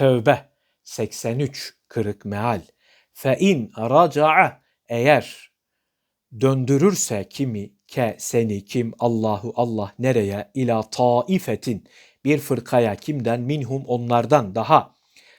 Tevbe 83 kırık meal. Fe in raca'a. Eğer döndürürse kimi ke seni kim Allahu Allah nereye? İla taifetin. Bir fırkaya kimden? Minhum onlardan daha.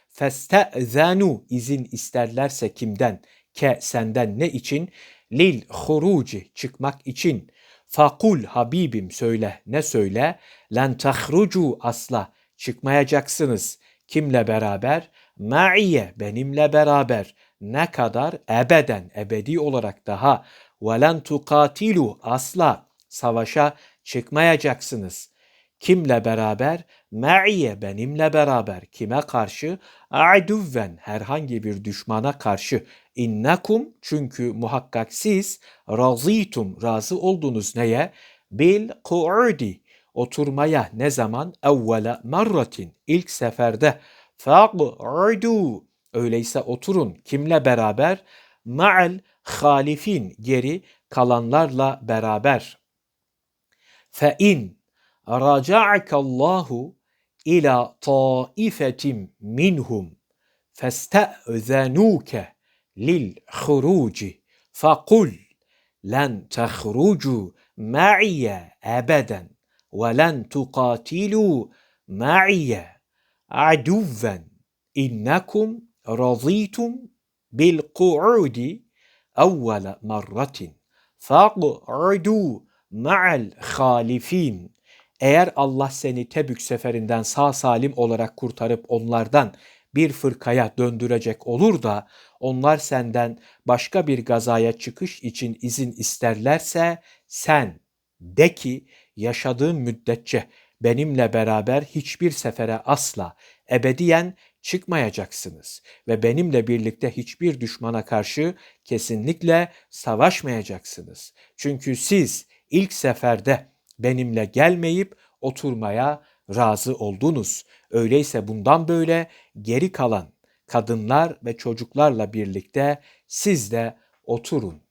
Festezenu izin isterlerse kimden? Ke senden ne için? Lil huruci. Çıkmak için. Fakul habibim söyle. Ne söyle? Len tahrucu asla. Çıkmayacaksınız kimle beraber ma'iye benimle beraber ne kadar ebeden ebedi olarak daha velen tukatilu asla savaşa çıkmayacaksınız. Kimle beraber? Me'iye benimle beraber. Kime karşı? A'duvven herhangi bir düşmana karşı. İnnekum çünkü muhakkak siz razitum razı oldunuz neye? Bil ku'udi Oturmaya ne zaman? Evvele marratin. ilk seferde. Fa'udu. Öyleyse oturun. Kimle beraber? Ma'al halifin. Geri kalanlarla beraber. Fe'in. Raca'akallahu ila taifetim minhum feste'zenuke lil huruci fakul len tehrucu ma'iye ebeden ولن تقاتلوا معي عدوا إنكم رضيتم بالقعود أول مرة فاقعدوا مع الخالفين Eğer Allah seni Tebük seferinden sağ salim olarak kurtarıp onlardan bir fırkaya döndürecek olur da onlar senden başka bir gazaya çıkış için izin isterlerse sen de ki yaşadığın müddetçe benimle beraber hiçbir sefere asla ebediyen çıkmayacaksınız ve benimle birlikte hiçbir düşmana karşı kesinlikle savaşmayacaksınız. Çünkü siz ilk seferde benimle gelmeyip oturmaya razı oldunuz. Öyleyse bundan böyle geri kalan kadınlar ve çocuklarla birlikte siz de oturun